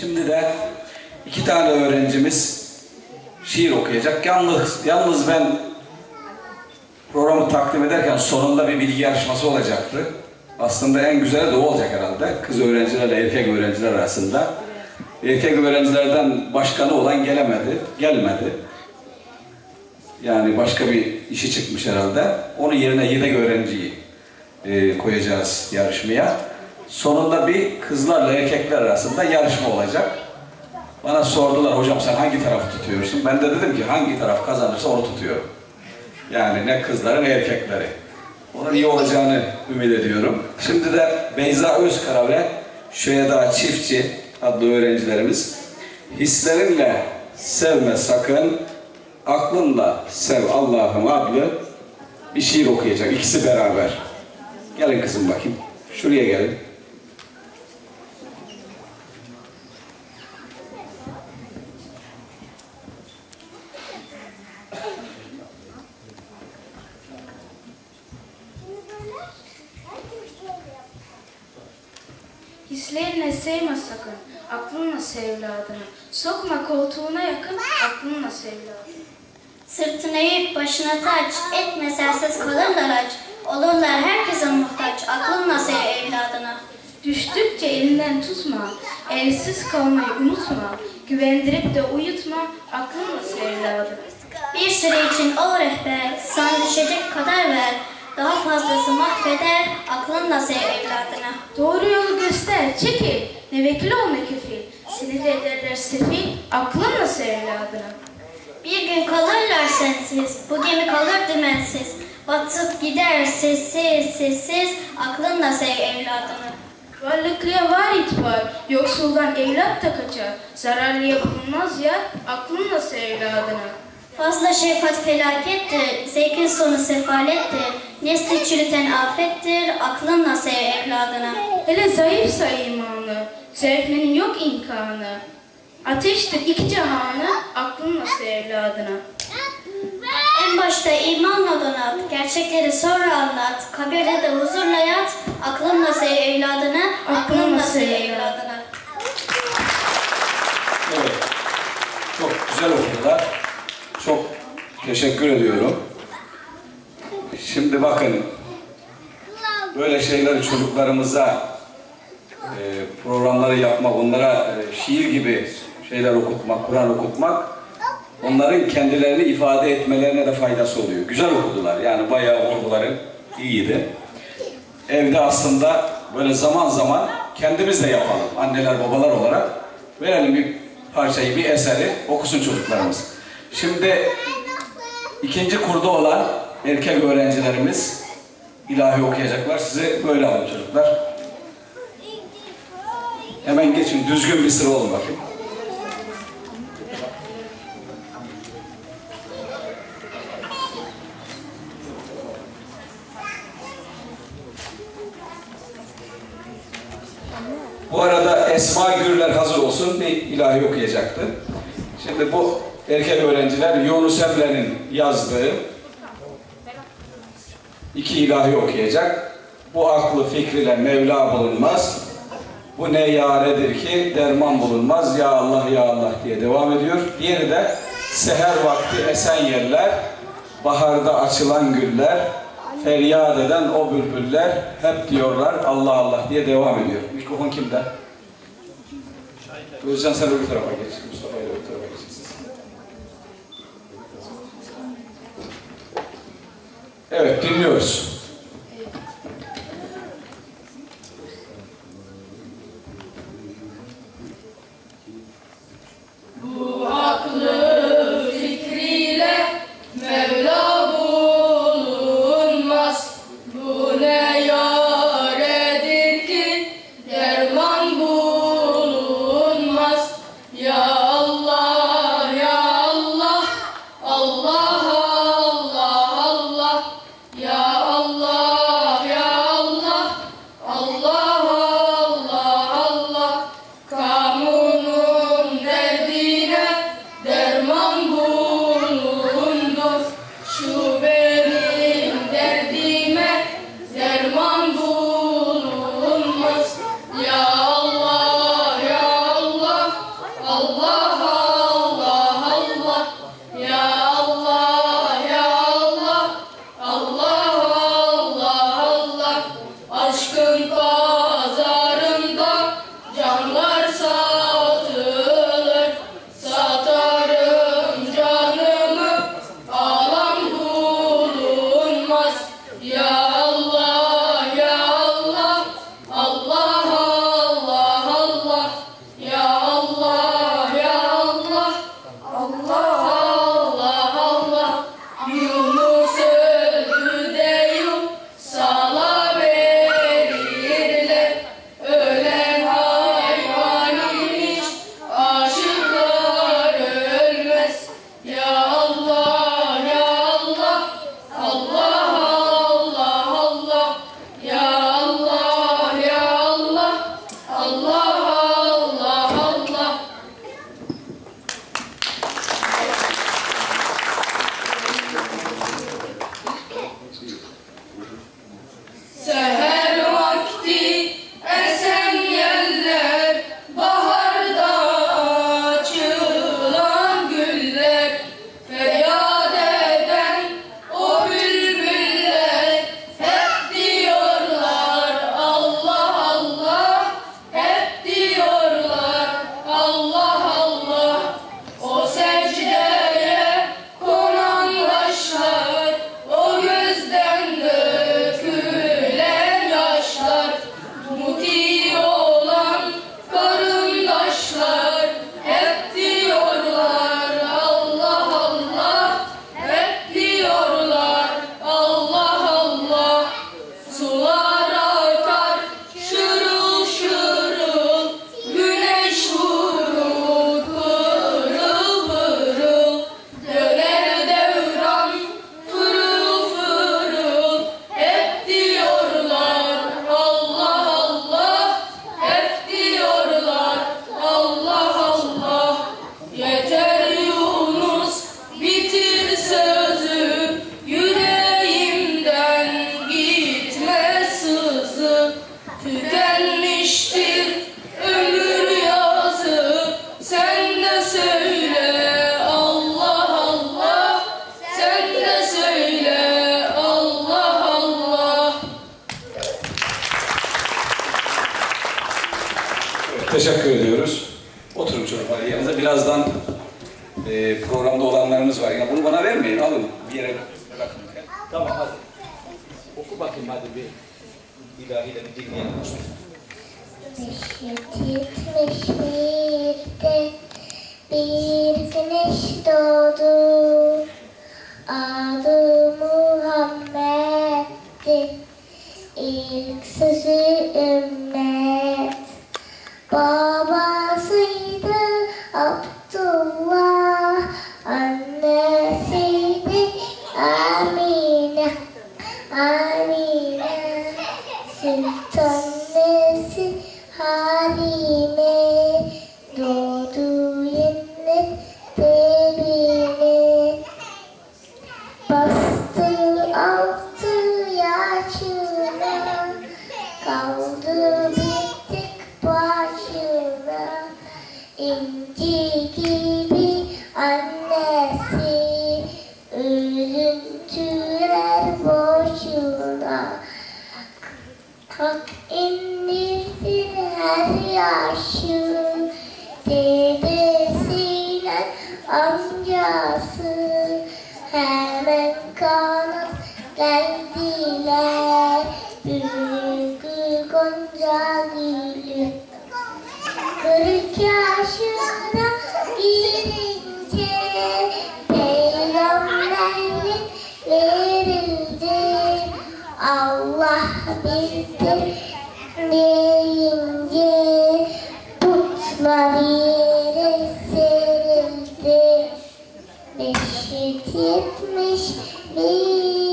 Şimdi de iki tane öğrencimiz şiir okuyacak. Yalnız, yalnız ben programı takdim ederken sonunda bir bilgi yarışması olacaktı. Aslında en güzeli de o olacak herhalde. Kız öğrencilerle erkek öğrenciler arasında. Erkek öğrencilerden başkanı olan gelemedi, gelmedi. Yani başka bir işi çıkmış herhalde. Onun yerine yedek öğrenciyi e, koyacağız yarışmaya. Sonunda bir kızlarla erkekler arasında yarışma olacak. Bana sordular hocam sen hangi tarafı tutuyorsun? Ben de dedim ki hangi taraf kazanırsa onu tutuyorum. Yani ne kızları ne erkekleri. Onun iyi olacağını ümit ediyorum. Şimdi de Beyza Özkara ve Şüheda Çiftçi adlı öğrencilerimiz hislerinle sevme sakın, aklınla sev Allah'ım adlı bir şiir okuyacak. İkisi beraber. Gelin kızım bakayım. Şuraya gelin. Hislerine sevme sakın, aklınla sev evladını. Sokma koltuğuna yakın, aklınla sev evladını. Sırtına yük, başına taç, etme sensiz kalırlar aç. Olurlar herkese muhtaç, aklınla sev evladını. Düştükçe elinden tutma, elsiz kalmayı unutma. Güvendirip de uyutma, aklınla sev evladını. Bir süre için ol rehber, sana düşecek kadar ver. Daha fazlası mahveder, aklınla sev evladını. Doğru yolu göster, çekil. Ne vekil ol ne kefil. Seni de ederler sefil, aklınla sev evladını. Bir gün kalırlar sensiz, bu gemi kalır dümensiz. Batıp gider sessiz sessiz, aklınla sev evladını. Varlıklıya var itibar, yoksuldan evlat da kaçar. Zararlıya bulunmaz ya, aklınla sev evladını. Fazla şefkat felakettir, zevkin sonu sefalettir. Nesli çürüten afettir, aklınla sev evladını. Hele zayıfsa imanı, sevmenin yok imkanı. Ateştir iki cihanı, aklınla sev evladına. En başta imanla donat, gerçekleri sonra anlat. Kabirde de huzurla yat, aklınla sev evladını, aklınla sev evladını. Evet. Çok güzel okudular. Çok teşekkür ediyorum. Şimdi bakın böyle şeyleri çocuklarımıza e, programları yapmak, onlara e, şiir gibi şeyler okutmak, Kur'an okutmak onların kendilerini ifade etmelerine de faydası oluyor. Güzel okudular. Yani bayağı vurguları iyiydi. Evde aslında böyle zaman zaman kendimiz de yapalım. Anneler, babalar olarak verelim bir parçayı, bir eseri okusun çocuklarımız. Şimdi ikinci kurda olan erkek öğrencilerimiz ilahi okuyacaklar. Sizi böyle alın çocuklar. Hemen geçin. Düzgün bir sıra olun bakayım. Bu arada Esma Gürler hazır olsun bir ilahi okuyacaktı. Şimdi bu erkek öğrenciler Yunus Emre'nin yazdığı iki ilahi okuyacak. Bu aklı fikriyle Mevla bulunmaz. Bu ne yaredir ki derman bulunmaz. Ya Allah ya Allah diye devam ediyor. Diğeri de seher vakti esen yerler, baharda açılan güller, feryat eden o bülbüller hep diyorlar Allah Allah diye devam ediyor. Mikrofon kimde? Özcan sen öbür tarafa geç. Mustafa ile öbür tarafa geçeceksiniz. Evet dinliyoruz. Ediyoruz. Oturun çocuklar yerinize. Birazdan e, programda olanlarımız var. Yine bunu bana vermeyin. Alın bir yere bırakın. Tamam hadi. Oku bakayım hadi bir ilahiyle bir dinleyelim. Yetmiş birde bir güneş doğdu. Adı Muhammed'di. İlk sözü ümmet. Hak indirdi her yaşı Dedesiyle amcası Hemen kanat geldiler. Büyük gonca gülü Kırk They mich, keep me